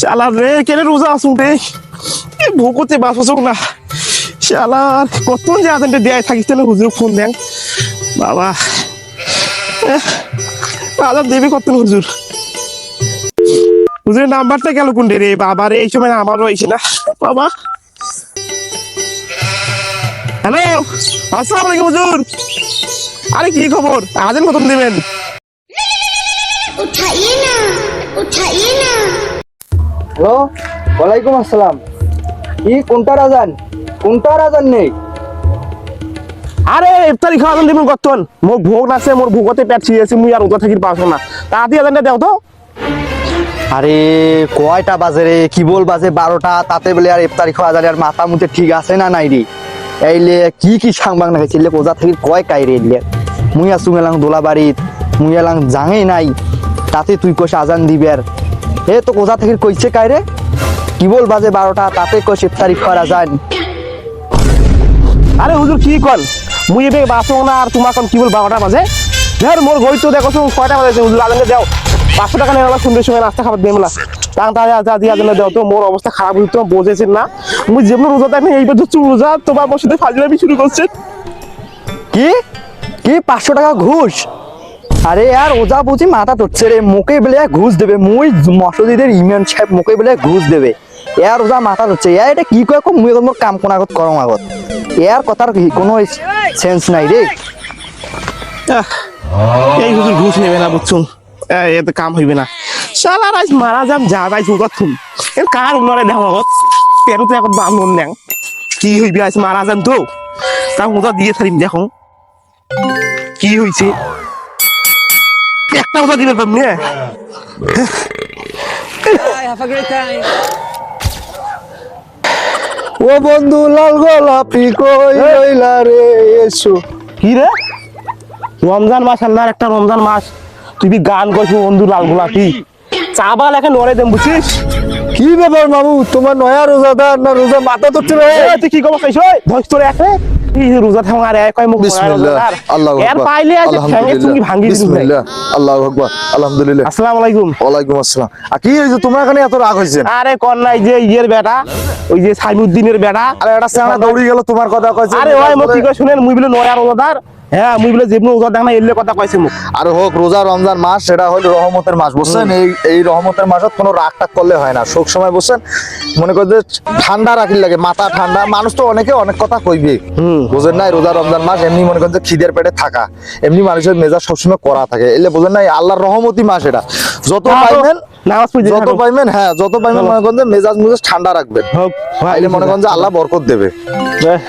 শালার রে, কেন রোজা আসুন রে? ভোগতে বাস আসুক না। শালার কত যে আদানটা দেয় থাকিস তাহলে হুজুর ফোন দেন। বাবা আদান দেবে কত হুজুর? হুজুরের নাম্বারটা গেল কোন রে? বাবা রে, এই সময় আমারও এসে না। বাবা। হ্যালো, আসসালামু আলাইকুম হুজুর। আরে কি খবর? আদান কত দেবেন? উঠাইয়ে না। হ্যালো ওয়ালাইকুম আসসালাম। কি কোনটা রাজান? কোনটা রাজান নেই? আরে ইফতারি খাওয়া দিব দিবেন কতক্ষণ মোর ভোগ নাছে মোর ভোগতে পেট ছিঁড়েছি মুই আর ওটা থাকি পারছ না। তাড়াতাড়ি আজানটা দাও তো। আরে কয়টা বাজে রে? কি বল বাজে বারোটা? তাতে বলে আর ইফতারি খাওয়া জানি আর মাথা মুতে ঠিক আছে না নাই রে? এইলে কি কি সাংবাং না ছিলে কোজা থাকি কয় কাই রে মুই আসু এলাং দোলাবাড়িত মুই এলাং জাঙেই নাই। তাতে তুই কইস আজান দিবের এ, তো কোজা থেকে কইছে কাই রে কি বল বাজে বারোটা, তাতে কইস ইফতারি খাওয়া যায় আরে হুজুর, কি কল? মুই এবে বাসো না আর তোমার কোন কি বল বারোটা বাজে? ধর, মোর গই তো দেখো তো কয়টা বাজে হুজুর, আজানটা দেও। পাঁচশো টাকা নেওয়া সুন্দর সঙ্গে নাস্তা খাবার মেলা তাং তাহলে আজা দিয়ে আজানটা দেও তো, মোর অবস্থা খারাপ হইতো বোঝেছেন না? মুই যেমন রোজা থাকি এইবার তো রোজা, তোমার মোর সাথে ফাজলামি শুরু করছেন কি? কি? পাঁচশো টাকা ঘুষ? আরে আর ওজা বুঝি মাথা তোচ্ছে রে, মুখে বলে ঘুষ দেবে, মুই মসজিদের ইউনিয়ন সাহেব মুখে বলে ঘুষ দেবে। এর ওজা মাথা তোচ্ছে এ এটা কি কয় মুই মোর কাম কোন আগত করম আগত। এর কথার কোনো সেন্স নাই রে। এই হুজুর ঘুষ নেবে না বুঝছুন এতে কাম হইবে না। শালার আজ মারা যাম, যা ভাই সুগত থুম এর কার উন্নরে দেহ আগত? তেরো তো এখন বাম নুন নেং কি হইবে আজ মারা যাম তো? তা উদা দিয়ে থারিম দেখো। কি হইছে? একটা দিবে পাবনি ও বন্ধু লাল গোলাপি কই রইলা রে এসো। কি রে? রমজান মাস আল্লাহর একটা রমজান মাস। তুই গান করছ বন্ধু লাল গোলাপি? চাবা লেখা নড়ে দেম বুঝছিস? কি ব্যাপার মামু? তোমার নয়া রোজাদার না রোজা মাথা রে? তুই কি খবর চাইছ? ধৈর্য তোর এক রে? এই যে রোজা থাকা এক কয় মুখ বিসমিল্লাহ আল্লাহ এর পাইলে আছে ঠ্যাঙে চুঙ্গি ভাঙ্গি বিসমিল্লাহ আল্লাহ আকবার আলহামদুলিল্লাহ। আসসালামু আলাইকুম। ওয়ালাইকুম আসসালাম। আর কি হয়েছে তোমার এখানে এত রাগ হয়েছে আরে কোন নাই যে ইয়ের বেটা ওই যে সাইমুদ্দিনের বেটা। আরে একটা সেনা দৌড়ি গেল তোমার কথা কইছে। আরে ওই মুখ কি কয় শুনেন মুই বলে নয়া রোজাদার। হ্যাঁ মুই বলে যেমন রোজা দেখ না এলে কথা কইছে মুখ। আরে হোক রোজা রমজান মাস সেটা হলো রহমতের মাস বুঝছেন? এই এই রহমতের মাসত কোনো রাগ টাগ করলে হয় না। শোক সময় বুঝছেন? মনে করে ঠান্ডা রাখির লাগে মাথা ঠান্ডা। মানুষ তো অনেকে অনেক কথা কইবে। বোঝেন নাই রোজা রমজান মাস এমনি মনে করেন যে খিদের পেটে থাকা। এমনি মানুষের মেজাজ সবসময় করা থাকে। এলে বোঝেন নাই আল্লাহর রহমতি মাস এটা। যত পাইবেন যত পাইবেন হ্যাঁ যত পাইবেন মনে করেন যে মেজাজ মেজাজ ঠান্ডা রাখবেন। হোক মনে করেন যে আল্লাহ বরকত দেবে। হোক